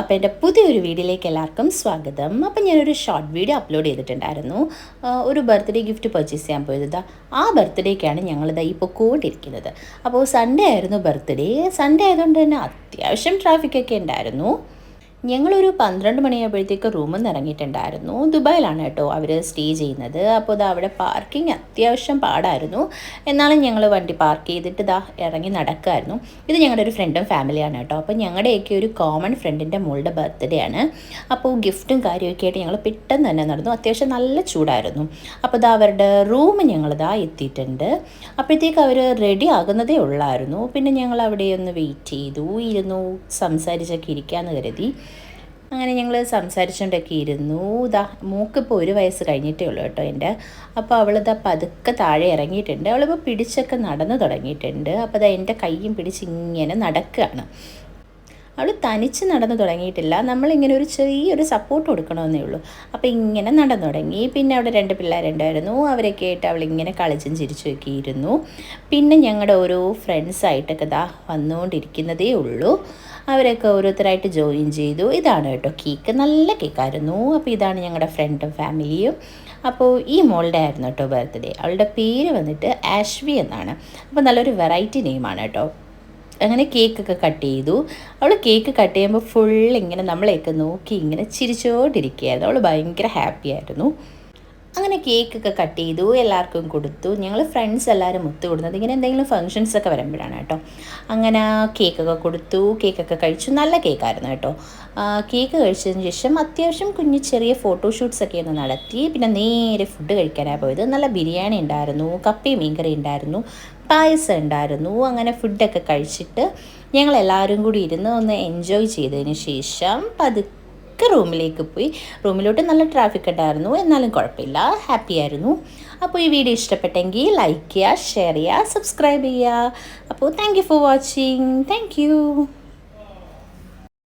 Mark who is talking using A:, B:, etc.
A: അപ്പോൾ എന്റെ പുതിയൊരു വീഡിയോയിലേക്ക് എല്ലാവർക്കും സ്വാഗതം. അപ്പോൾ ഞാനൊരു ഷോർട്ട് വീഡിയോ അപ്ലോഡ് ചെയ്തിട്ടുണ്ടായിരുന്നു. ഒരു ബർത്ത്ഡേ ഗിഫ്റ്റ് പർച്ചേസ് ചെയ്യാൻ പോയത്. ആ ബർത്ത്ഡേക്കാണ് ഞങ്ങളിത് ഈ പൊക്കോണ്ടിരിക്കുന്നത് അപ്പോൾ സൺഡേ ആയിരുന്നു ബർത്ത്ഡേ സൺഡേ ആയതുകൊണ്ട് തന്നെ അത്യാവശ്യം ട്രാഫിക്കൊക്കെ ഉണ്ടായിരുന്നു. ഞങ്ങളൊരു പന്ത്രണ്ട് മണിയാകുമ്പോഴത്തേക്ക് റൂമിൽ നിന്ന് ഇറങ്ങിയിട്ടുണ്ടായിരുന്നു. ദുബായിലാണ് കേട്ടോ അവർ സ്റ്റേ ചെയ്യുന്നത്. അപ്പോൾ ഇതാ അവിടെ പാർക്കിംഗ് അത്യാവശ്യം പാടായിരുന്നു. എന്നാലും ഞങ്ങൾ വണ്ടി പാർക്ക് ചെയ്തിട്ട് ഇതാ ഇറങ്ങി നടക്കുമായിരുന്നു ഇത് ഞങ്ങളുടെ ഒരു ഫ്രണ്ടും ഫാമിലിയാണ് കേട്ടോ. അപ്പോൾ ഞങ്ങളുടെയൊക്കെ ഒരു കോമൺ ഫ്രണ്ടിന്റെ മോളുടെ ബർത്ത്ഡേ ആണ്. അപ്പോൾ ഗിഫ്റ്റും കാര്യമൊക്കെ ആയിട്ട് ഞങ്ങൾ പെട്ടെന്ന് തന്നെ നടന്നു. അത്യാവശ്യം നല്ല ചൂടായിരുന്നു. അപ്പോൾ ഇതാ അവരുടെ റൂം ഞങ്ങളിതാ എത്തിയിട്ടുണ്ട്. അപ്പോഴത്തേക്ക് അവർ റെഡി ആകുന്നതേ ഉള്ളായിരുന്നു. പിന്നെ ഞങ്ങൾ അവിടെ ഒന്ന് വെയിറ്റ് ചെയ്തു. ഇരുന്നു സംസാരിച്ചൊക്കെ ഇരിക്കാമെന്ന് കരുതി. അങ്ങനെ ഞങ്ങൾ സംസാരിച്ചുകൊണ്ടൊക്കെ ഇരുന്നു ഇതാ മൂക്കിപ്പോൾ ഒരു വയസ്സ് കഴിഞ്ഞിട്ടേ ഉള്ളൂ കേട്ടോ എന്റെ. അപ്പോൾ അവളിതാ പതുക്കെ താഴെ ഇറങ്ങിയിട്ടുണ്ട്. അവളിപ്പോൾ പിടിച്ചൊക്കെ നടന്നു തുടങ്ങിയിട്ടുണ്ട്. അപ്പോൾ അതാ എന്റെ കയ്യും പിടിച്ച് ഇങ്ങനെ നടക്കുകയാണ്. അവൾ തനിച്ച് നടന്നു തുടങ്ങിയിട്ടില്ല. നമ്മളിങ്ങനെ ഒരു ചെറിയൊരു സപ്പോർട്ട് കൊടുക്കണമെന്നേ ഉള്ളൂ. അപ്പോൾ ഇങ്ങനെ നടന്നു തുടങ്ങി. പിന്നെ അവിടെ രണ്ട് പിള്ളേരുണ്ടായിരുന്നു. അവരൊക്കെ ആയിട്ട് അവളിങ്ങനെ കളിച്ചും ചിരിച്ചുമൊക്കെ ഇരുന്നു. പിന്നെ ഞങ്ങളുടെ ഓരോ ഫ്രണ്ട്സായിട്ടൊക്കെ ദാ വന്നുകൊണ്ടിരിക്കുന്നതേ ഉള്ളൂ. അവരൊക്കെ ഓരോരുത്തരായിട്ട് ജോയിൻ ചെയ്തു. ഇതാണ് കേട്ടോ കേക്ക് നല്ല കേക്കായിരുന്നു അപ്പോൾ ഇതാണ് ഞങ്ങളുടെ ഫ്രണ്ടും ഫാമിലിയും അപ്പോൾ ഈ മോളുടെ ആയിരുന്നു കേട്ടോ ബർത്ത്ഡേ അവളുടെ പേര് വന്നിട്ട് ആഷ്വി എന്നാണ്. അപ്പോൾ നല്ലൊരു വെറൈറ്റി നെയിമാണ് കേട്ടോ. അങ്ങനെ കേക്കൊക്കെ കട്ട് ചെയ്തു. അവൾ കേക്ക് കട്ട് ചെയ്യുമ്പോൾ ഫുൾ ഇങ്ങനെ നമ്മളെയൊക്കെ നോക്കി ഇങ്ങനെ ചിരിച്ചോണ്ടിരിക്കുകയായിരുന്നു. അവൾ ഭയങ്കര ഹാപ്പി ആയിരുന്നു. അങ്ങനെ കേക്കൊക്കെ കട്ട് ചെയ്തു. എല്ലാവർക്കും കൊടുത്തു. ഞങ്ങൾ ഫ്രണ്ട്സ് എല്ലാവരും ഒത്തു കൊടുത്തത് ഇങ്ങനെ എന്തെങ്കിലും ഫങ്ഷൻസ് ഒക്കെ വരുമ്പോഴാണ് കേട്ടോ. അങ്ങനെ കേക്കൊക്കെ കൊടുത്തു. കേക്കൊക്കെ കഴിച്ചു. നല്ല കേക്കായിരുന്നു കേട്ടോ. കേക്ക് കഴിച്ചതിന് ശേഷം അത്യാവശ്യം കുഞ്ഞു ചെറിയ ഫോട്ടോഷൂട്ട്സ് ഒക്കെ ഒന്ന് നടത്തി. പിന്നെ നേരെ ഫുഡ് കഴിക്കാനാണ് പോയത്. നല്ല ബിരിയാണി ഉണ്ടായിരുന്നു. കപ്പയും മീൻകറി ഉണ്ടായിരുന്നു. പായസം ഉണ്ടായിരുന്നു. അങ്ങനെ ഫുഡൊക്കെ കഴിച്ചിട്ട് ഞങ്ങൾ എല്ലാവരും കൂടി ഇരുന്ന് ഒന്ന് എൻജോയ് ചെയ്തതിന് ശേഷം പതുക്കെ റൂമിലേക്ക് പോയി. റൂമിലോട്ട് നല്ല ട്രാഫിക് ഉണ്ടായിരുന്നു. എന്നാലും കുഴപ്പമില്ല. ഹാപ്പി ആയിരുന്നു. അപ്പോൾ ഈ വീഡിയോ ഇഷ്ടപ്പെട്ടെങ്കിൽ ലൈക്ക് ചെയ്യുക ഷെയർ ചെയ്യുക സബ്സ്ക്രൈബ് ചെയ്യുക. അപ്പോൾ thank you for watching thank